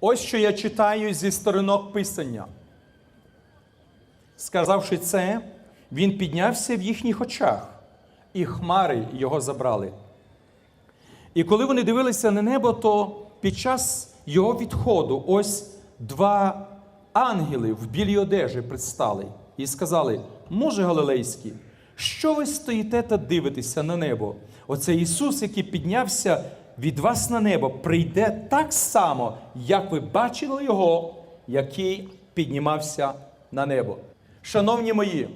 Ось що я читаю зі сторінок Писання. Сказавши це, він піднявся в їхніх очах, і хмари його забрали. І коли вони дивилися на небо, то під час його відходу ось два ангели в білій одежі предстали і сказали: Муже Галилейський, що ви стоїте та дивитеся на небо? Оце Ісус, який піднявся від вас на небо, прийде так само, як ви бачили Його, який піднімався на небо. Шановні мої,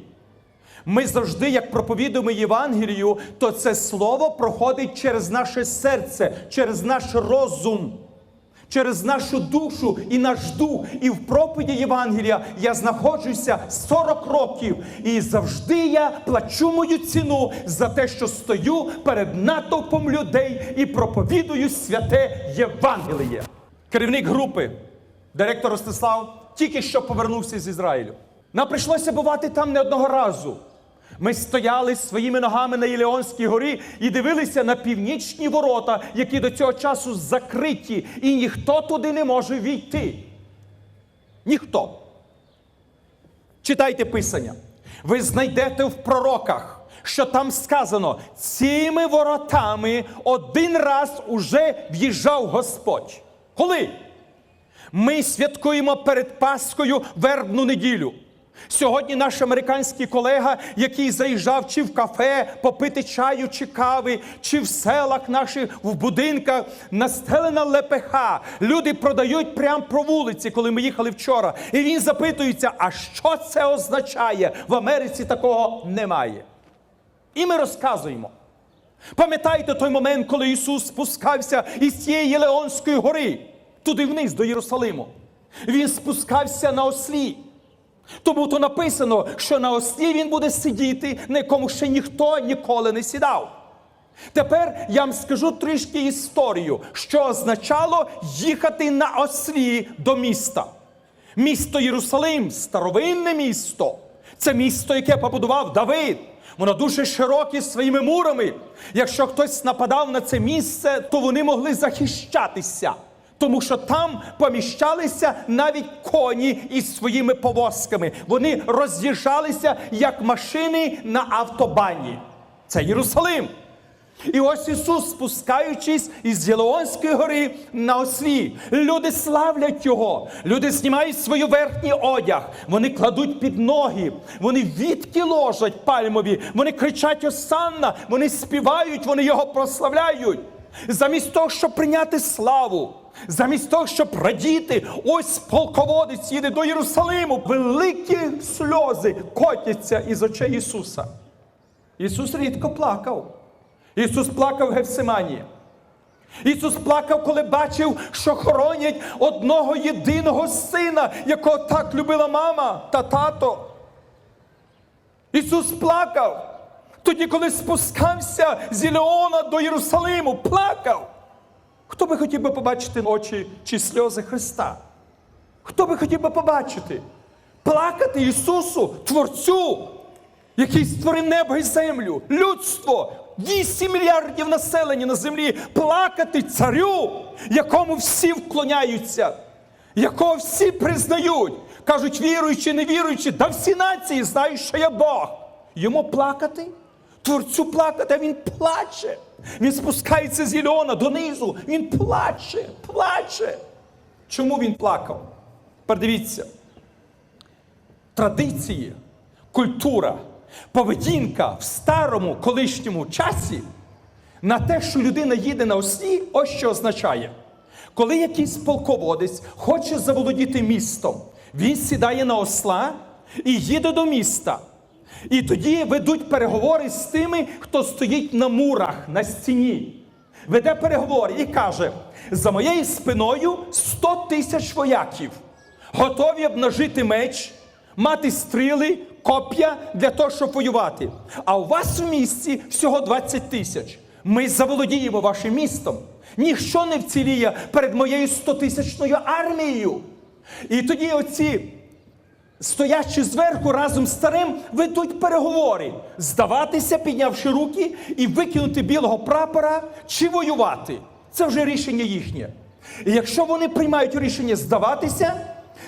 ми завжди, як проповідуємо Євангелію, то це слово проходить через наше серце, через наш розум, через нашу душу і наш дух. І в проповіді Євангелія я знаходжуся 40 років, і завжди я плачу мою ціну за те, що стою перед натовпом людей і проповідую святе Євангеліє. Керівник групи, директор Ростислав, тільки що повернувся з Ізраїлю. Нам прийшлося бувати там не одного разу. Ми стояли своїми ногами на Ілеонській горі і дивилися на північні ворота, які до цього часу закриті, і ніхто туди не може війти. Ніхто. Читайте Писання. Ви знайдете в пророках, що там сказано: цими воротами один раз уже в'їжджав Господь. Коли? Ми святкуємо перед Пасхою вербну неділю. Сьогодні наш американський колега, який заїжджав чи в кафе попити чаю чи кави, чи в селах наших в будинках, настелена лепеха. Люди продають прямо про вулиці, коли ми їхали вчора. І він запитується, а що це означає? В Америці такого немає. І ми розказуємо. Пам'ятаєте той момент, коли Ісус спускався із цієї Єлеонської гори, туди вниз до Єрусалиму. Він спускався на ослі. Тому то написано, що на ослі він буде сидіти, на якому ще ніхто ніколи не сідав. Тепер я вам скажу трішки історію, що означало їхати на ослі до міста. Місто Єрусалим, старовинне місто. Це місто, яке побудував Давид. Воно дуже широке своїми мурами. Якщо хтось нападав на це місце, то вони могли захищатися. Тому що там поміщалися навіть коні із своїми повозками. Вони роз'їжджалися як машини на автобані. Це Єрусалим. І ось Ісус, спускаючись із Єлеонської гори на ослі, люди славлять Його, люди знімають свій верхній одяг, вони кладуть під ноги, вони відки ложать пальмові, вони кричать Осанна, вони співають, вони його прославляють. Замість того, щоб прийняти славу, замість того, щоб радіти, ось полководець їде до Єрусалиму, великі сльози котяться із очей Ісуса. Ісус рідко плакав. Ісус плакав в Гефсимані. Ісус плакав, коли бачив, що хоронять одного єдиного сина, якого так любила мама та тато. Ісус плакав. Тоді, коли спускався з Ілеона до Єрусалиму, плакав. Хто би хотів би побачити очі чи сльози Христа? Хто би хотів би побачити? Плакати Ісусу, Творцю, який створив небо і землю, людство, 8 мільярдів населення на землі, плакати царю, якому всі вклоняються, якого всі признають, кажуть, віруючи, не віруючи, да всі нації знають, що я Бог. Йому плакати, творцю плакати, а він плаче. Він спускається з Ілеона донизу, він плаче, плаче. Чому він плакав? Передивіться, традиції, культура, поведінка в старому колишньому часі на те, що людина їде на ослі, ось що означає. Коли якийсь полководець хоче заволодіти містом, він сідає на осла і їде до міста. І тоді ведуть переговори з тими, хто стоїть на мурах, на стіні. Веде переговори і каже: за моєю спиною 100 тисяч вояків, готові обнажити меч, мати стріли, коп'я для того, щоб воювати. А у вас в місті всього 20 тисяч. Ми заволодіємо вашим містом. Ніщо не вціліє перед моєю 100-тисячною армією. І тоді оці стоячи зверху разом з старим, ведуть переговори, здаватися, піднявши руки, і викинути білого прапора чи воювати. Це вже рішення їхнє. І якщо вони приймають рішення здаватися,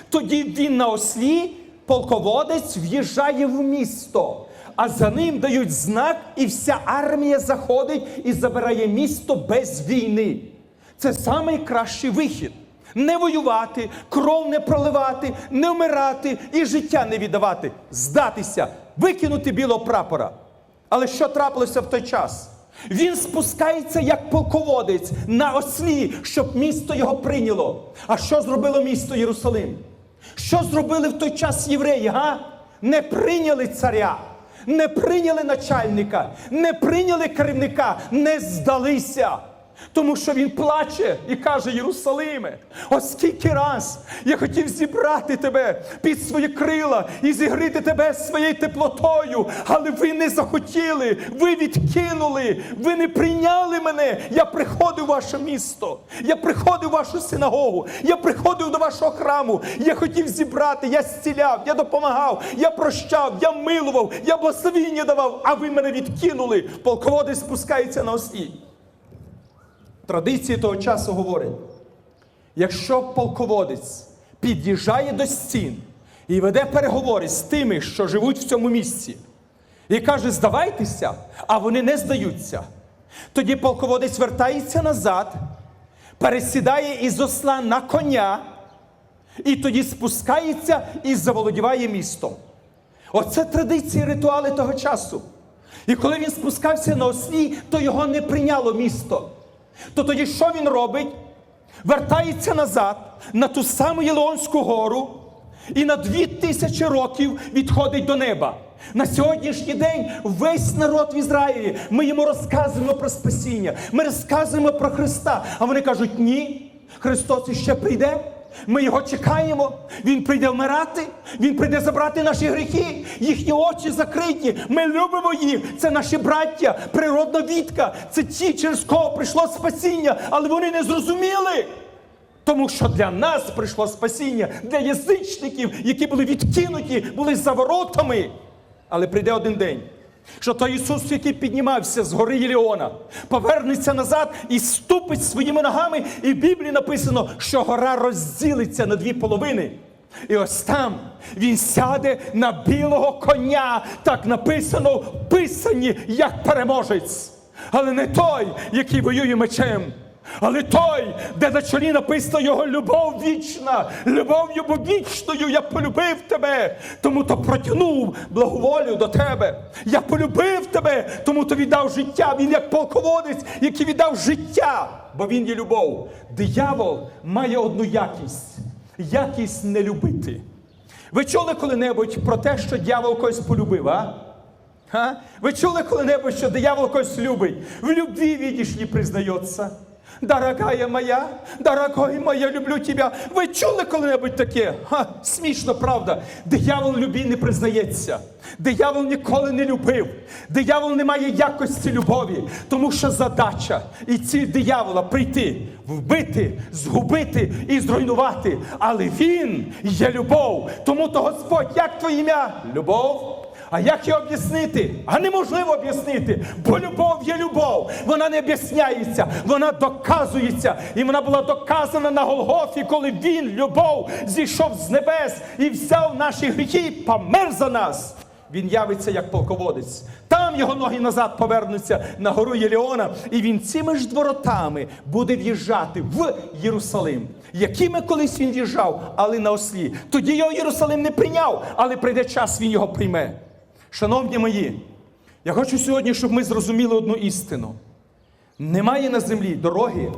тоді він на ослі, полководець, в'їжджає в місто, а за ним дають знак, і вся армія заходить і забирає місто без війни. Це найкращий вихід. Не воювати, кров не проливати, не вмирати і життя не віддавати, здатися, викинути білого прапора. Але що трапилося в той час? Він спускається як полководець на ослі, щоб місто його прийняло. А що зробило місто Єрусалим? Що зробили в той час євреї? Га? Не прийняли царя, не прийняли начальника, не прийняли керівника, не здалися. Тому що він плаче і каже: Єрусалиме, оскільки раз я хотів зібрати тебе під свої крила і зігріти тебе своєю теплотою, але ви не захотіли, ви відкинули, ви не прийняли мене. Я приходив в ваше місто, я приходив в вашу синагогу, я приходив до вашого храму, я хотів зібрати, я зціляв, я допомагав, я прощав, я милував, я благословіння давав, а ви мене відкинули. Полководець спускається на ослі. Традиції того часу говорять, якщо полководець під'їжджає до стін і веде переговори з тими, що живуть в цьому місці, і каже, здавайтеся, а вони не здаються, тоді полководець вертається назад, пересідає із осла на коня, і тоді спускається і заволодіває містом. Оце традиції, ритуали того часу. І коли він спускався на ослі, то його не прийняло місто. То тоді що він робить? Вертається назад на ту саму Єлеонську гору і на дві тисячі років відходить до неба. На сьогоднішній день весь народ в Ізраїлі, ми йому розказуємо про спасіння, ми розказуємо про Христа. А вони кажуть, ні, Христос іще прийде. Ми його чекаємо, Він прийде вмирати, Він прийде забрати наші гріхи, їхні очі закриті. Ми любимо їх. Це наші браття, природна вітка. Це ті, через кого прийшло спасіння, але вони не зрозуміли. Тому що для нас прийшло спасіння, для язичників, які були відкинуті, були за воротами. Але прийде один день, що той Ісус, який піднімався з гори Єліона, повернеться назад і ступить своїми ногами. І в Біблії написано, що гора розділиться на дві половини. І ось там він сяде на білого коня, так написано в Писанні, як переможець. Але не той, який воює мечем. Але той, де на чолі написано його любов вічна, любов йому вічною, я полюбив тебе, тому то протягнув благоволю до тебе. Я полюбив тебе, тому то віддав життя. Він як полководець, який віддав життя, бо він є любов. Диявол має одну якість якість не любити. Ви чули коли-небудь про те, що дьявол когось полюбив, а? А? Ви чули коли-небудь, що диявол когось любить? В любві видиш, не признається. Дорогая моя, дорогой мой, я люблю тебя. Ви чули коли-небудь таке? Ха, смішно, правда. Диявол в любві не признається. Диявол ніколи не любив. Диявол не має якості любові, тому що задача і ціль диявола прийти, вбити, згубити і зруйнувати. Але він є любов. Тому то Господь, як твоє ім'я? Любов. А як його об'яснити? А неможливо об'яснити, бо любов є любов. Вона не об'ясняється, вона доказується. І вона була доказана на Голгофі, коли він, любов, зійшов з небес і взяв наші гріхи, помер за нас. Він явиться як полководець. Там його ноги назад повернуться на гору Єліона, і він цими ж дворотами буде в'їжджати в Єрусалим. Якими колись він в'їжджав, але на ослі. Тоді його Єрусалим не прийняв, але прийде час, він його прийме. Шановні мої, я хочу сьогодні, щоб ми зрозуміли одну істину. Немає на землі дороги,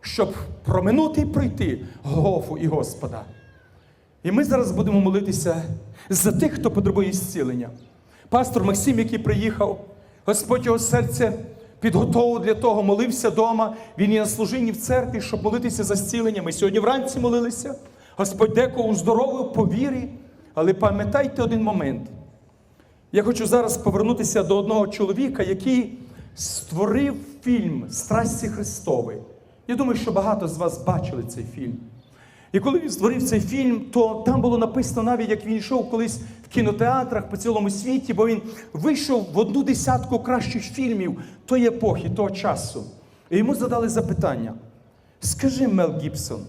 щоб проминути і пройти Голгофу і Господа. І ми зараз будемо молитися за тих, хто потребує зцілення. Пастор Максим, який приїхав, Господь його серце підготовив для того, молився вдома. Він є на служінні в церкві, щоб молитися за зцілення. Ми сьогодні вранці молилися. Господь декого уздоровив по вірі. Але пам'ятайте один момент. Я хочу зараз повернутися до одного чоловіка, який створив фільм Страсті Христові. Я думаю, що багато з вас бачили цей фільм. І коли він створив цей фільм, то там було написано навіть, як він йшов колись в кінотеатрах по цілому світі, бо він вийшов в одну десятку кращих фільмів тої епохи, того часу. І йому задали запитання: Скажи, Мел Гібсон,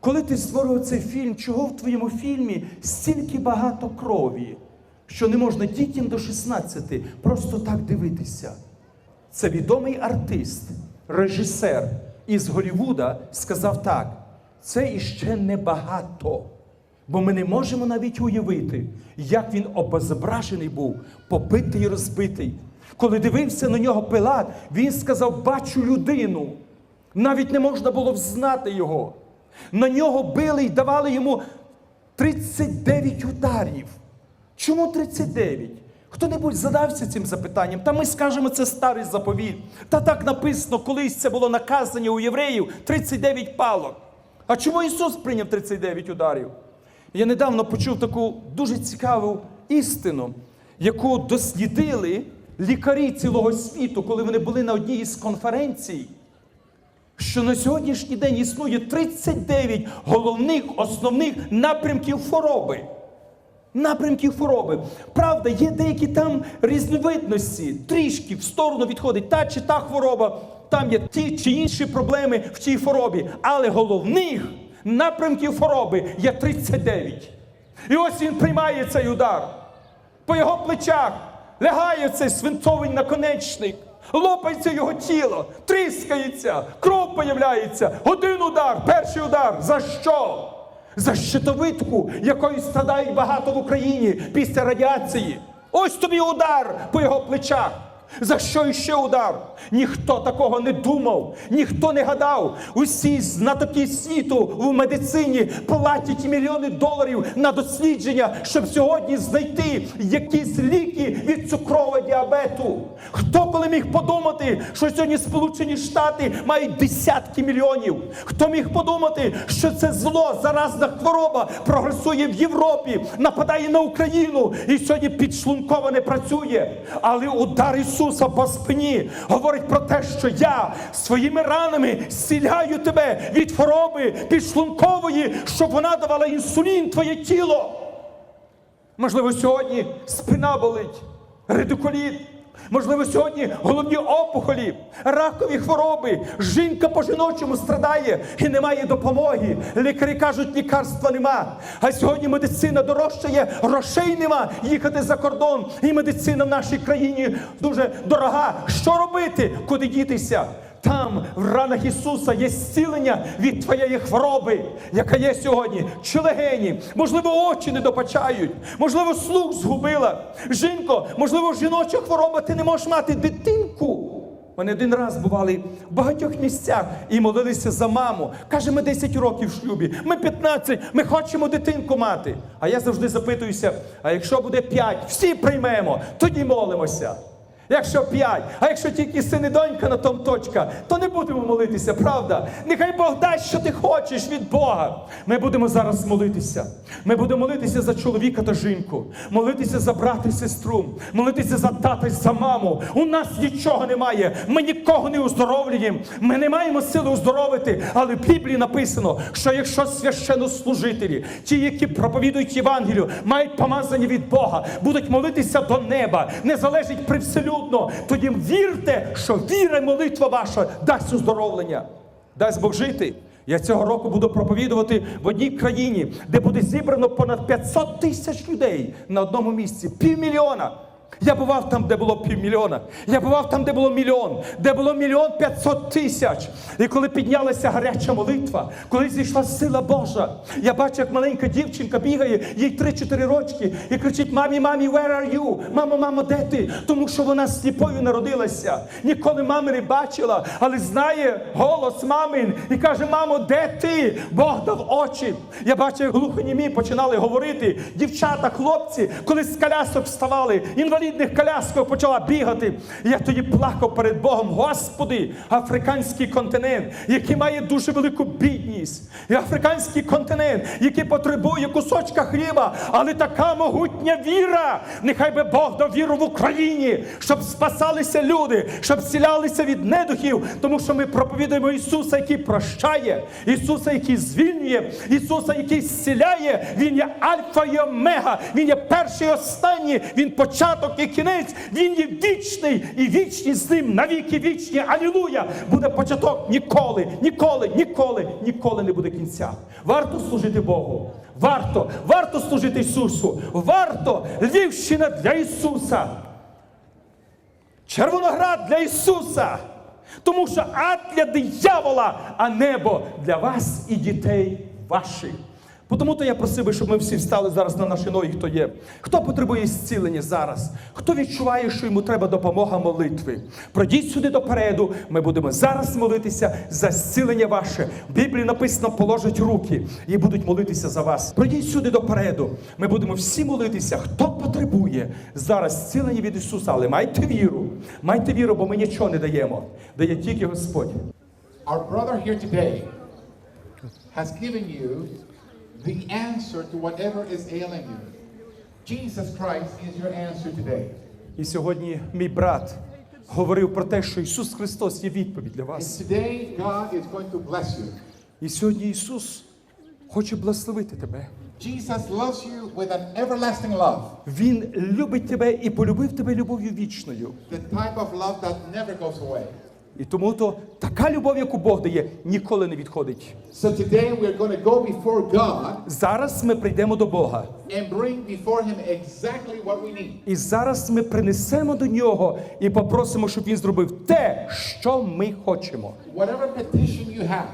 коли ти створював цей фільм, чого в твоєму фільмі стільки багато крові, що не можна дітям до 16 просто так дивитися? Це відомий артист, режисер із Голлівуда сказав так: це іще небагато. Бо ми не можемо навіть уявити, як він обезображений був, побитий і розбитий. Коли дивився на нього Пилат, він сказав: Бачу людину. Навіть не можна було взнати його. На нього били і давали йому 39 ударів. Чому 39? Хто-небудь задався цим запитанням? Та ми скажемо, це старий заповіт. Та так написано, колись це було наказання у євреїв 39 палок. А чому Ісус прийняв 39 ударів? Я недавно почув таку дуже цікаву істину, яку дослідили лікарі цілого світу, коли вони були на одній із конференцій що на сьогоднішній день існує 39 головних основних напрямків хвороби. Напрямків хвороби. Правда, є деякі там різновидності, трішки в сторону відходить та чи та хвороба, там є ті чи інші проблеми в тій хворобі. Але головних напрямків хвороби є 39. І ось він приймає цей удар. По його плечах лягає цей свинцовий наконечник. Лопається його тіло, тріскається, кров появляється. Один удар, перший удар. За що? За щитовидку, якою страдають багато в Україні після радіації. Ось тобі удар по його плечах. За що іще удар? Ніхто такого не думав, ніхто не гадав. Усі знатоки світу в медицині платять мільйони доларів на дослідження, щоб сьогодні знайти якісь ліки від цукрового діабету. Хто коли міг подумати, що сьогодні Сполучені Штати мають десятки мільйонів? Хто міг подумати, що це зло, заразна хвороба прогресує в Європі, нападає на Україну і сьогодні підшлунково не працює. Але удар Ісуса по спині говорить про те, що я своїми ранами зціляю тебе від хвороби підшлункової, щоб вона давала інсулін твоє тіло. Можливо, сьогодні спина болить, редикуліт. Можливо, сьогодні головні опухолі, ракові хвороби. Жінка по жіночому страдає і немає допомоги. Лікарі кажуть, лікарства нема. А сьогодні медицина дорожчає, грошей нема їхати за кордон. І медицина в нашій країні дуже дорога. Що робити? Куди дітися? Там, в ранах Ісуса, є зцілення від твоєї хвороби, яка є сьогодні, чи легені, можливо, очі не допачають, можливо, слух згубила. Жінко, можливо, жіноча хвороба, ти не можеш мати дитинку. Вони один раз бували в багатьох місцях і молилися за маму. Каже, ми 10 років в шлюбі, ми 15, ми хочемо дитинку мати. А я завжди запитуюся: а якщо буде 5, всі приймемо, тоді молимося. Якщо п'ять, а якщо тільки син і донька на том точка, то не будемо молитися, правда? Нехай Бог дасть, що ти хочеш від Бога. Ми будемо зараз молитися. Ми будемо молитися за чоловіка та жінку, молитися за брата і сестру, молитися за тата і за маму. У нас нічого немає. Ми нікого не оздоровлюємо. Ми не маємо сили оздоровити. Але в Біблії написано, що якщо священнослужителі, ті, які проповідують Євангелію, мають помазання від Бога, будуть молитися до неба, не залежить привселюдно, тоді вірте, що віра молитва ваша дасть оздоровлення. Дасть Бог жити. Я цього року буду проповідувати в одній країні, де буде зібрано понад 500 тисяч людей на одному місці, півмільйона. Я бував там, де було півмільйона. Я бував там, де було мільйон, де було мільйон п'ятсот тисяч. І коли піднялася гаряча молитва, коли зійшла сила Божа, я бачу, як маленька дівчинка бігає, їй 3-4 рочки, і кричить: Мамі, мамі, where are you? Мамо, мамо, де ти? Тому що вона сліпою народилася. Ніколи мами не бачила, але знає голос мамин і каже: Мамо, де ти? Бог дав очі. Я бачу, як глухонімі починали говорити. Дівчата, хлопці, коли з колясок вставали, інвалідних колясках почала бігати. Я тоді плакав перед Богом, Господи, африканський континент, який має дуже велику бідність, і африканський континент, який потребує кусочка хліба, але така могутня віра. Нехай би Бог дав віру в Україні, щоб спасалися люди, щоб зцілялися від недухів, тому що ми проповідуємо Ісуса, який прощає, Ісуса, який звільнює, Ісуса, який зціляє. Він є Альфа і Омега, Він є перший і останній, Він початок початок і кінець. Він є вічний і вічність з ним навіки вічні. Алілуя! Буде початок ніколи, ніколи, ніколи, ніколи не буде кінця. Варто служити Богу. Варто, варто служити Ісусу. Варто Львівщина для Ісуса. Червоноград для Ісуса. Тому що ад для диявола, а небо для вас і дітей ваших. Тому то я просив би, щоб ми всі встали зараз на наші ноги, хто є. Хто потребує зцілення зараз? Хто відчуває, що йому треба допомога молитви? Пройдіть сюди допереду. Ми будемо зараз молитися за зцілення ваше. В Біблії написано, положать руки і будуть молитися за вас. Пройдіть сюди допереду. Ми будемо всі молитися. Хто потребує зараз зцілення від Ісуса? Але майте віру. Майте віру, бо ми нічого не даємо. Дає тільки Господь. Our brother here today has given you the answer to whatever is ailing you. Jesus Christ is your answer today. І сьогодні мій брат говорив про те, що Ісус Христос є відповідь для And вас. today, God is going to bless you. І сьогодні Ісус хоче благословити тебе. Jesus loves you with an everlasting love, Він любить тебе і полюбив тебе любов'ю вічною. the type of love that never goes away. І тому то така любов, яку Бог дає, ніколи не відходить. So today, we're going to go before God Зараз ми прийдемо до Бога. and bring before Him exactly what we need. І зараз ми принесемо до нього і попросимо, щоб він зробив те, що ми хочемо. Whatever petition you have,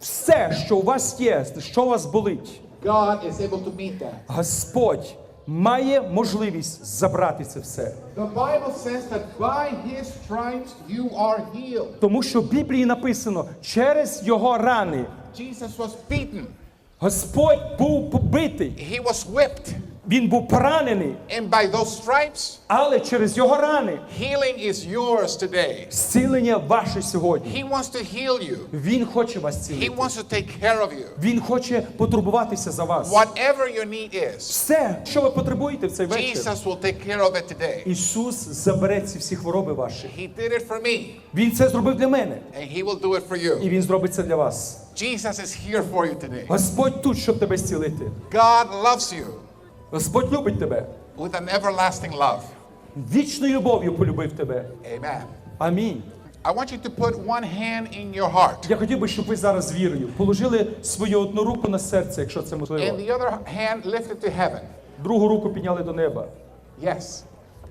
Все, що у вас є, що у вас болить, God is able to meet that. Господь має можливість забрати це все. The Bible says that by His stripes you are healed. Тому що в Біблії написано, через його рани Jesus was beaten, Господь був побитий, He was whipped, він був поранений, and by those stripes, але через його рани healing is yours today. зцілення ваше сьогодні. He wants to heal you. Він хоче вас He wants to take care of you. Він хоче потурбуватися за вас. Whatever your need is, Все, що ви потребуєте в цей вечір, Jesus will take care of it today. Ісус забере ці всі хвороби ваші. He did it for me, Він це зробив для мене, and He will do it for і. Він зробить це для вас. Jesus is here for you today. Господь тут, щоб тебе зцілити. God loves you Господь любить тебе. with an everlasting love. Вічною любов'ю полюбив тебе. Amen. Амінь. I want you to put one hand in your heart Я хотів би, щоб ви зараз вірою положили свою одну руку на серце, якщо це можливо. and the other hand lifted to heaven. Другу руку підняли до неба. Yes.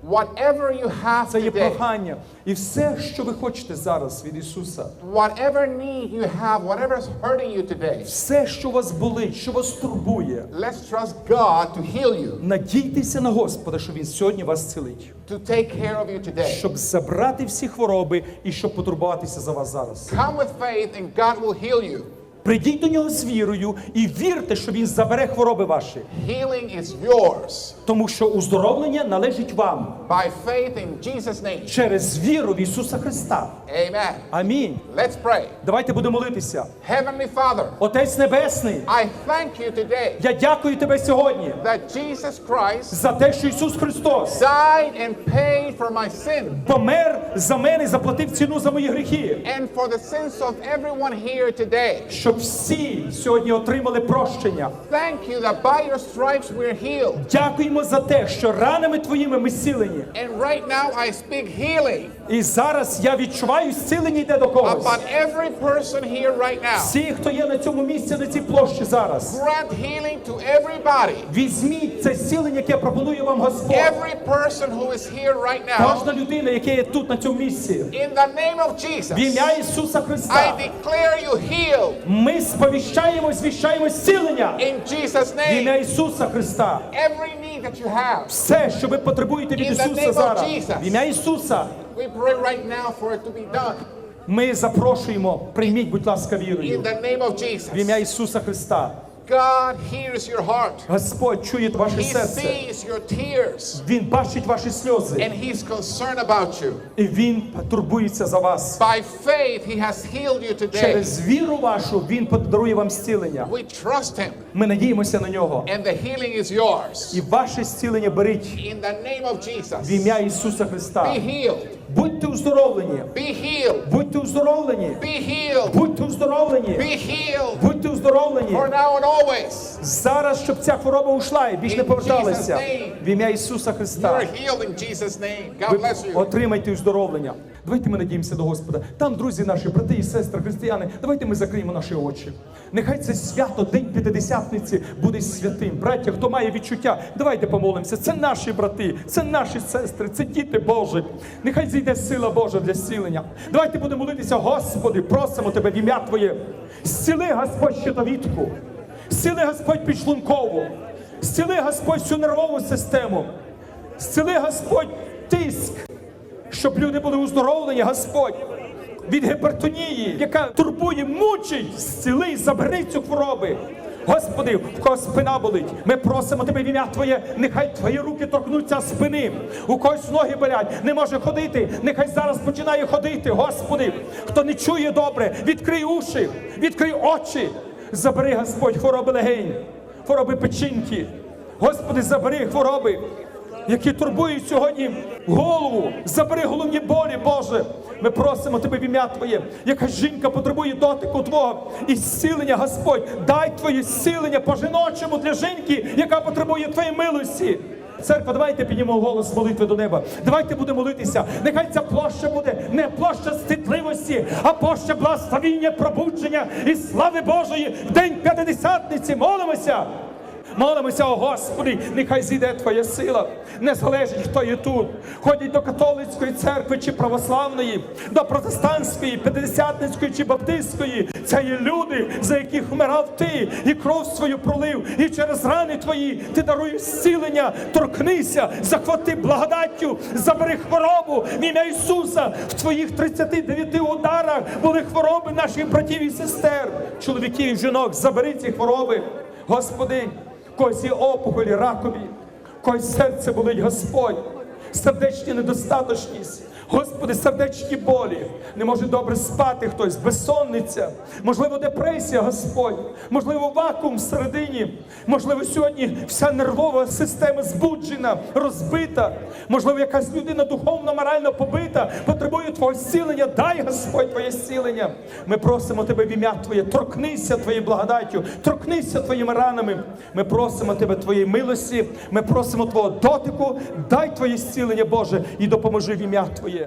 Whatever you have Це є today, прохання. І все, що ви хочете зараз від Ісуса, whatever need you have, whatever is hurting you today, все, що вас болить, що вас турбує, let's trust God to heal you, надійтеся на Господа, що Він сьогодні вас цілить, to take care of you today. щоб забрати всі хвороби і щоб потурбуватися за вас зараз. Come with faith and God will heal you. Прийдіть до нього з вірою і вірте, що Він забере хвороби ваші, Healing is yours тому що уздоровлення належить вам by faith in Jesus' name. через віру в Ісуса Христа. Amen. Амінь. Let's pray. Давайте будемо молитися. Heavenly Father, Отець Небесний, I thank you today я дякую тебе сьогодні that Jesus Christ за те, що Ісус Христос died and paid for my sin помер за мене заплатив ціну за мої гріхи. and for the sins of everyone here today. Щоб всі сьогодні отримали прощення. Thank you that by your stripes we're healed. Дякуємо за те, що ранами твоїми ми зцілені. And right now I speak healing І зараз я відчуваю зцілення йде до когось. upon every person here right now. Всі, хто є на цьому місці, на цій площі зараз. Grant healing to everybody. Візьміть це зцілення, яке пропонує вам Господь. Every person who is here right now. Кожна людина, яка є тут на цьому місці. In the name of Jesus. В ім'я Ісуса I declare you healed Ми сповіщаємо, звіщаємо зцілення. in Jesus' В ім'я. Ісуса Христа. Every need that you have, Все, що ви потребуєте від name Ісуса зараз. В ім'я Ісуса. We pray right now for it to be done. Ми запрошуємо, прийміть, будь ласка, In вірою. the name of В ім'я. Ісуса Христа. God hears your heart. Господь чує ваше He серце. sees your tears. Він бачить ваші сльози. And He's concerned about you. І Він турбується за вас. By faith, He has healed you today. Через віру вашу Він подарує вам зцілення. We trust Him. Ми надіємося на нього. And the healing is yours. І ваше зцілення беріть In the name of в Jesus. ім'я Ісуса Христа. Be healed. Будьте оздоровлені. Be healed. Будьте оздоровлені. Be healed. Будьте оздоровлені. Be healed. Будьте оздоровлені. For now and. Зараз, щоб ця хвороба ушла і більш не поверталася. В ім'я Ісуса Христа. Ви отримайте оздоровлення. Давайте ми надіємося до Господа. Там, друзі, наші брати і сестри, християни, давайте ми закриємо наші очі. Нехай це свято, День П'ятидесятниці, буде святим. Браття, хто має відчуття, давайте помолимося. Це наші брати, це наші сестри, це діти Божі. Нехай зійде сила Божа для зцілення. Давайте будемо молитися, Господи, просимо Тебе в ім'я Твоє. Зціли, Господь, щитовідку. Зціли, Господь, підшлункову. Зціли, Господь, всю нервову систему. Зціли, Господь, тиск щоб люди були оздоровлені, Господь, від гіпертонії, яка турбує, мучить, зціли, забери цю хвороби. Господи, в кого спина болить, ми просимо Тебе в ім'я Твоє, нехай Твої руки торкнуться спини. У когось ноги болять, не може ходити, нехай зараз починає ходити. Господи, хто не чує добре, відкрий уші, відкрий очі, забери, Господь, хвороби легень, хвороби печінки. Господи, забери хвороби які турбують сьогодні голову. Забери головні болі, Боже. Ми просимо Тебе в ім'я Твоє. Яка жінка потребує дотику Твого і зцілення, Господь. Дай Твоє зцілення по-жіночому для жінки, яка потребує Твоєї милості. Церква, давайте піднімемо голос молитви до неба. Давайте будемо молитися. Нехай ця площа буде не площа стидливості, а площа благословіння, пробудження і слави Божої в день п'ятидесятниці. Молимося. Молимося, о Господи, нехай зійде Твоя сила. Не залежить, хто є тут. Ходять до католицької церкви чи православної, до протестантської, п'ятдесятницької чи баптистської. Це є люди, за яких вмирав ти, і кров свою пролив, і через рани твої ти даруєш зцілення. Торкнися, захвати благодаттю, забери хворобу в ім'я Ісуса. В твоїх 39 ударах були хвороби наших братів і сестер, чоловіків і жінок. Забери ці хвороби, Господи когось є опухолі, ракові, когось серце болить, Господь, сердечні недостаточність. Господи, сердечні болі, не може добре спати хтось, безсонниця, можливо, депресія, Господь, можливо, вакуум всередині, можливо, сьогодні вся нервова система збуджена, розбита, можливо, якась людина духовно, морально побита, потребує Твого зцілення. Дай, Господь, Твоє зцілення. Ми просимо Тебе в ім'я Твоє, торкнися Твоєю благодаттю, торкнися Твоїми ранами. Ми просимо Тебе Твоєї милості, ми просимо Твого дотику, дай Твоє зцілення, Боже, і допоможи в ім'я Твоє.